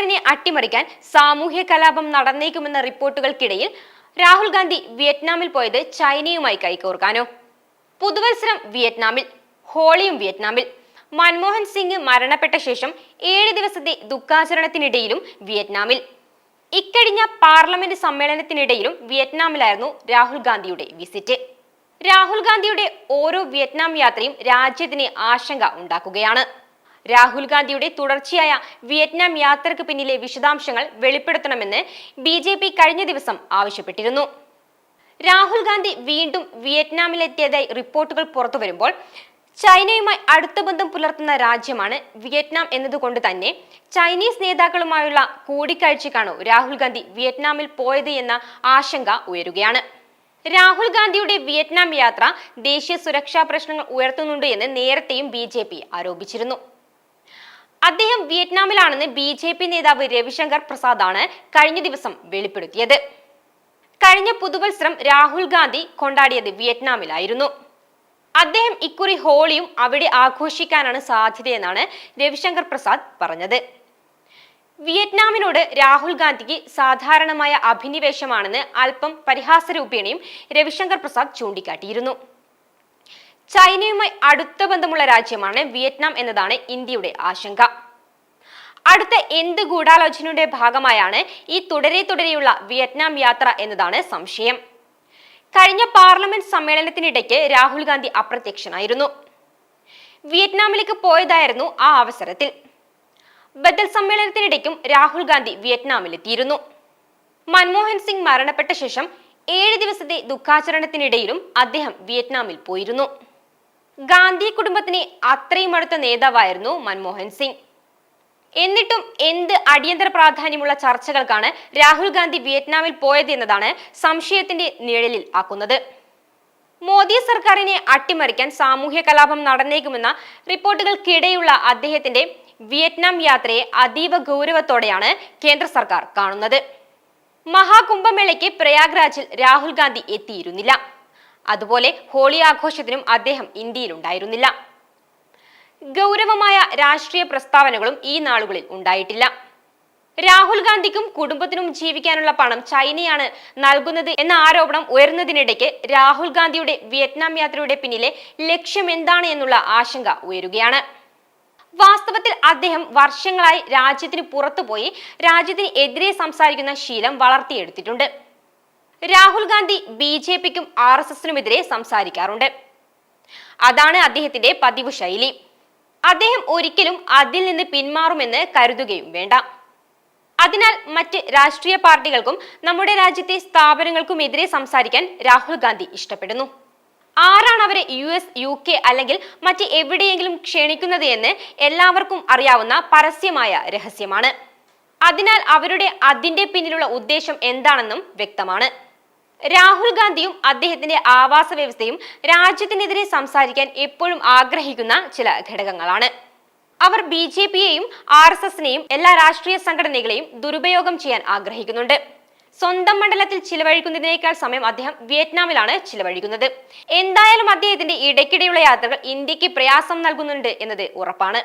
സർക്കാരിനെ അട്ടിമറിക്കാൻ സാമൂഹ്യ കലാപം നടന്നേക്കുമെന്ന റിപ്പോർട്ടുകൾക്കിടയിൽ രാഹുൽ ഗാന്ധി വിയറ്റ്നാമിൽ പോയത് ചൈനയുമായി കൈകോർക്കാനോ? പുതുവത്സരം വിയറ്റ്നാമിൽ ഹോളിയും വിയറ്റ്നാമിൽ. മൻമോഹൻ സിംഗ് മരണപ്പെട്ട ശേഷം ഏഴ് ദിവസത്തെ ദുഃഖാചരണത്തിനിടയിലും വിയറ്റ്നാമിൽ. ഇക്കഴിഞ്ഞ പാർലമെന്റ് സമ്മേളനത്തിനിടയിലും വിയറ്റ്നാമിലായിരുന്നു രാഹുൽ ഗാന്ധിയുടെ വിസിറ്റ്. രാഹുൽ ഗാന്ധിയുടെ ഓരോ വിയറ്റ്നാം യാത്രയും രാജ്യത്തിന് ആശങ്ക ഉണ്ടാക്കുകയാണ്. രാഹുൽ ഗാന്ധിയുടെ തുടർച്ചയായ വിയറ്റ്നാം യാത്രയ്ക്ക് പിന്നിലെ വിശദാംശങ്ങൾ വെളിപ്പെടുത്തണമെന്ന് ബി കഴിഞ്ഞ ദിവസം ആവശ്യപ്പെട്ടിരുന്നു. രാഹുൽ ഗാന്ധി വീണ്ടും വിയറ്റ്നാമിലെത്തിയതായി റിപ്പോർട്ടുകൾ പുറത്തു വരുമ്പോൾ ചൈനയുമായി അടുത്ത ബന്ധം പുലർത്തുന്ന രാജ്യമാണ് വിയറ്റ്നാം എന്നതുകൊണ്ട് തന്നെ ചൈനീസ് നേതാക്കളുമായുള്ള കൂടിക്കാഴ്ചക്കാണോ രാഹുൽ ഗാന്ധി വിയറ്റ്നാമിൽ പോയത് എന്ന ആശങ്ക ഉയരുകയാണ്. രാഹുൽ ഗാന്ധിയുടെ വിയറ്റ്നാം യാത്ര ദേശീയ സുരക്ഷാ പ്രശ്നങ്ങൾ ഉയർത്തുന്നുണ്ട് എന്ന് നേരത്തെയും ബി ആരോപിച്ചിരുന്നു. അദ്ദേഹം വിയറ്റ്നാമിലാണെന്ന് ബി ജെ പി നേതാവ് രവിശങ്കർ പ്രസാദാണ് കഴിഞ്ഞ ദിവസം വെളിപ്പെടുത്തിയത്. കഴിഞ്ഞ പുതുവത്സരം രാഹുൽ ഗാന്ധി കൊണ്ടാടിയത് വിയറ്റ്നാമിലായിരുന്നു. അദ്ദേഹം ഇക്കുറി ഹോളിയും അവിടെ ആഘോഷിക്കാനാണ് സാധ്യതയെന്നാണ് രവിശങ്കർ പ്രസാദ് പറഞ്ഞത്. വിയറ്റ്നാമിനോട് രാഹുൽ ഗാന്ധിക്ക് സാധാരണമായ അഭിനിവേശമാണെന്ന് അല്പം പരിഹാസരൂപേണയും രവിശങ്കർ പ്രസാദ് ചൂണ്ടിക്കാട്ടിയിരുന്നു. ചൈനയുമായി അടുത്ത ബന്ധമുള്ള രാജ്യമാണ് വിയറ്റ്നാം എന്നതാണ് ഇന്ത്യയുടെ ആശങ്ക. അടുത്ത എന്ത് ഗൂഢാലോചനയുടെ ഭാഗമായാണ് ഈ തുടരെ തുടരെയുള്ള വിയറ്റ്നാം യാത്ര എന്നതാണ് സംശയം. കഴിഞ്ഞ പാർലമെന്റ് സമ്മേളനത്തിനിടയ്ക്ക് രാഹുൽ ഗാന്ധി അപ്രത്യക്ഷനായിരുന്നു. വിയറ്റ്നാമിലേക്ക് പോയതായിരുന്നു ആ അവസരത്തിൽ. ബദൽ സമ്മേളനത്തിനിടയ്ക്കും രാഹുൽ ഗാന്ധി വിയറ്റ്നാമിലെത്തിയിരുന്നു. മൻമോഹൻ സിംഗ് മരണപ്പെട്ട ശേഷം ഏഴ് ദിവസത്തെ ദുഃഖാചരണത്തിനിടയിലും അദ്ദേഹം വിയറ്റ്നാമിൽ പോയിരുന്നു. ഗാന്ധി കുടുംബത്തിന് അത്രയും അടുത്ത നേതാവായിരുന്നു മൻമോഹൻ സിംഗ്. എന്നിട്ടും എന്ത് അടിയന്തര പ്രാധാന്യമുള്ള ചർച്ചകൾക്കാണ് രാഹുൽ ഗാന്ധി വിയറ്റ്നാമിൽ പോയത് എന്നതാണ് സംശയത്തിന്റെ നിഴലിൽ ആക്കുന്നത്. മോദി സർക്കാരിനെ അട്ടിമറിക്കാൻ സാമൂഹ്യ കലാപം നടന്നേക്കുമെന്ന റിപ്പോർട്ടുകൾക്കിടെയുള്ള അദ്ദേഹത്തിന്റെ വിയറ്റ്നാം യാത്രയെ അതീവ ഗൗരവത്തോടെയാണ് കേന്ദ്ര സർക്കാർ കാണുന്നത്. മഹാകുംഭമേളയ്ക്ക് പ്രയാഗ്രാജിൽ രാഹുൽ ഗാന്ധി എത്തിയിരുന്നില്ല. അതുപോലെ ഹോളി ആഘോഷത്തിനും അദ്ദേഹം ഇന്ത്യയിലുണ്ടായിരുന്നില്ല. ഗൗരവമായ രാഷ്ട്രീയ പ്രസ്താവനകളും ഈ നാളുകളിൽ ഉണ്ടായിട്ടില്ല. രാഹുൽ ഗാന്ധിക്കും കുടുംബത്തിനും ജീവിക്കാനുള്ള പണം ചൈനയാണ് നൽകുന്നത് എന്ന ആരോപണം ഉയർന്നതിനിടയ്ക്ക് രാഹുൽ ഗാന്ധിയുടെ വിയറ്റ്നാം യാത്രയുടെ പിന്നിലെ ലക്ഷ്യം എന്താണ് എന്നുള്ള ആശങ്ക ഉയരുകയാണ്. വാസ്തവത്തിൽ അദ്ദേഹം വർഷങ്ങളായി രാജ്യത്തിന് പുറത്തുപോയി രാജ്യത്തിന് എതിരെ സംസാരിക്കുന്ന ശീലം വളർത്തിയെടുത്തിട്ടുണ്ട്. രാഹുൽ ഗാന്ധി ബി ജെ പിക്കും ആർ എസ് എസിനുമെതിരെ സംസാരിക്കാറുണ്ട്. അതാണ് അദ്ദേഹത്തിന്റെ പതിവ് ശൈലി. അദ്ദേഹം ഒരിക്കലും അതിൽ നിന്ന് പിന്മാറുമെന്ന് കരുതുകയും വേണ്ട. അതിനാൽ മറ്റ് രാഷ്ട്രീയ പാർട്ടികൾക്കും നമ്മുടെ രാജ്യത്തെ സ്ഥാപനങ്ങൾക്കും എതിരെ സംസാരിക്കാൻ രാഹുൽ ഗാന്ധി ഇഷ്ടപ്പെടുന്നു. ആരാണ് അവരെ യു എസ് യു കെ അല്ലെങ്കിൽ മറ്റ് എവിടെയെങ്കിലും ക്ഷണിക്കുന്നത് എന്ന് എല്ലാവർക്കും അറിയാവുന്ന പരസ്യമായ രഹസ്യമാണ്. അതിനാൽ അവരുടെ അതിന്റെ പിന്നിലുള്ള ഉദ്ദേശം എന്താണെന്നും വ്യക്തമാണ്. രാഹുൽ ഗാന്ധിയും അദ്ദേഹത്തിന്റെ ആവാസ വ്യവസ്ഥയും രാജ്യത്തിനെതിരെ സംസാരിക്കാൻ എപ്പോഴും ആഗ്രഹിക്കുന്ന ചില ഘടകങ്ങളാണ്. അവർ ബി ജെ പിയെയും ആർ എസ് എസിനെയും എല്ലാ രാഷ്ട്രീയ സംഘടനകളെയും ദുരുപയോഗം ചെയ്യാൻ ആഗ്രഹിക്കുന്നുണ്ട്. സ്വന്തം മണ്ഡലത്തിൽ ചിലവഴിക്കുന്നതിനേക്കാൾ സമയം അദ്ദേഹം വിയറ്റ്നാമിലാണ് ചിലവഴിക്കുന്നത്. എന്തായാലും അദ്ദേഹത്തിന്റെ ഇടയ്ക്കിടെയുള്ള യാത്രകൾ ഇന്ത്യയ്ക്ക് പ്രയാസം നൽകുന്നുണ്ട് എന്നത് ഉറപ്പാണ്.